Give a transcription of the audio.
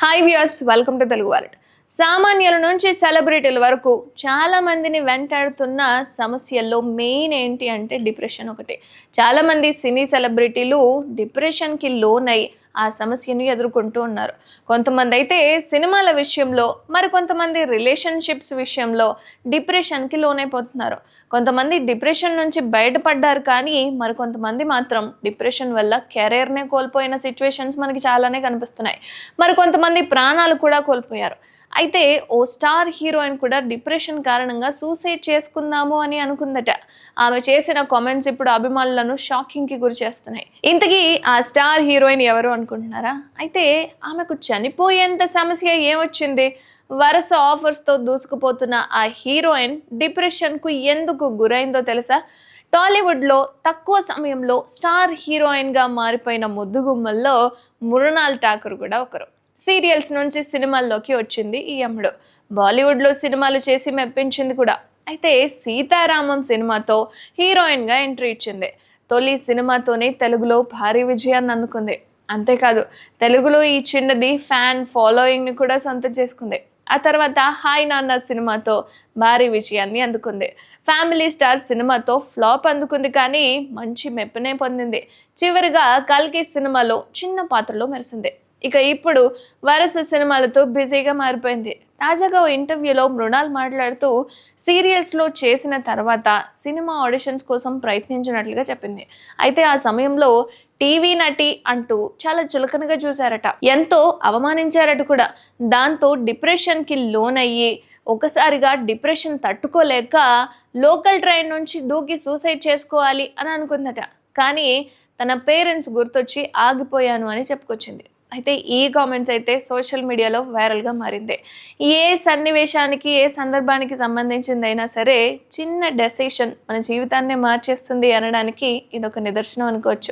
Hi viewers welcome to Telugu Wallet సామాన్యుల నుంచి సెలబ్రిటీల వరకు చాలా మందిని వెంటాడుతున్న సమస్యల్లో మెయిన్ ఏంటి అంటే డిప్రెషన్ ఒకటి. చాలామంది సినీ సెలబ్రిటీలు డిప్రెషన్కి లోనై ఆ సమస్యను ఎదుర్కొంటూ ఉన్నారు. కొంతమంది అయితే సినిమాల విషయంలో మరి కొంతమంది రిలేషన్షిప్స్ విషయంలో డిప్రెషన్కి లోనైపోతున్నారు. కొంతమంది డిప్రెషన్ నుంచి బయటపడ్డారు కానీ మరి కొంతమంది మాత్రం డిప్రెషన్ వల్ల కెరీర్నే కోల్పోయిన సిచ్యువేషన్స్ మనకి చాలానే కనిపిస్తున్నాయి. మరి కొంతమంది ప్రాణాలు కూడా కోల్పోయారు. అయితే ఓ స్టార్ హీరోయిన్ కూడా డిప్రెషన్ కారణంగా సూసైడ్ చేసుకుందాము అని అనుకుందట. ఆమె చేసిన కామెంట్స్ ఇప్పుడు అభిమానులను షాకింగ్కి గురి చేస్తున్నాయి. ఇంతకీ ఆ స్టార్ హీరోయిన్ ఎవరు అనుకుంటున్నారా? అయితే ఆమెకు చనిపోయేంత సమస్య ఏమొచ్చింది? వరుస ఆఫర్స్తో దూసుకుపోతున్న ఆ హీరోయిన్ డిప్రెషన్కు ఎందుకు గురైందో తెలుసా? టాలీవుడ్లో తక్కువ సమయంలో స్టార్ హీరోయిన్గా మారిపోయిన ముద్దుగుమ్మల్లో మృణాల్ ఠాకూర్ కూడా ఒకరు. సీరియల్స్ నుంచి సినిమాల్లోకి వచ్చింది ఈ అమ్ముడు. బాలీవుడ్లో సినిమాలు చేసి మెప్పించింది కూడా. అయితే సీతారామం సినిమాతో హీరోయిన్గా ఎంట్రీ ఇచ్చింది. తొలి సినిమాతోనే తెలుగులో భారీ విజయాన్ని అందుకుంది. అంతేకాదు తెలుగులో ఈ చిన్నది ఫ్యాన్ ఫాలోయింగ్ని కూడా సొంతం చేసుకుంది. ఆ తర్వాత హాయ్ నాన్న సినిమాతో భారీ విజయాన్ని అందుకుంది. ఫ్యామిలీ స్టార్ సినిమాతో ఫ్లాప్ అందుకుంది కానీ మంచి మెప్పునే పొందింది. చివరిగా కల్కి సినిమాలో చిన్న పాత్రలో మెరిసింది. ఇక ఇప్పుడు వరుస సినిమాలతో బిజీగా మారిపోయింది. తాజాగా ఓ ఇంటర్వ్యూలో మృణాల్ మాట్లాడుతూ సీరియల్స్లో చేసిన తర్వాత సినిమా ఆడిషన్స్ కోసం ప్రయత్నించినట్లుగా చెప్పింది. అయితే ఆ సమయంలో టీవీ నటి అంటూ చాలా చులకనగా చూశారట. ఎంతో అవమానించారట కూడా. దాంతో డిప్రెషన్కి లోనయ్యి ఒకసారిగా డిప్రెషన్ తట్టుకోలేక లోకల్ ట్రైన్ నుంచి దూకి సూసైడ్ చేసుకోవాలి అని అనుకుందట. కానీ తన పేరెంట్స్ గుర్తొచ్చి ఆగిపోయాను అని చెప్పుకొచ్చింది. అయితే ఈ కామెంట్స్ అయితే సోషల్ మీడియాలో వైరల్గా మారింది. ఏ సన్నివేశానికి ఏ సందర్భానికి సంబంధించిందైనా సరే చిన్న డెసిషన్ మన జీవితాన్ని మార్చేస్తుంది అనడానికి ఇదొక నిదర్శనం అనుకోవచ్చు.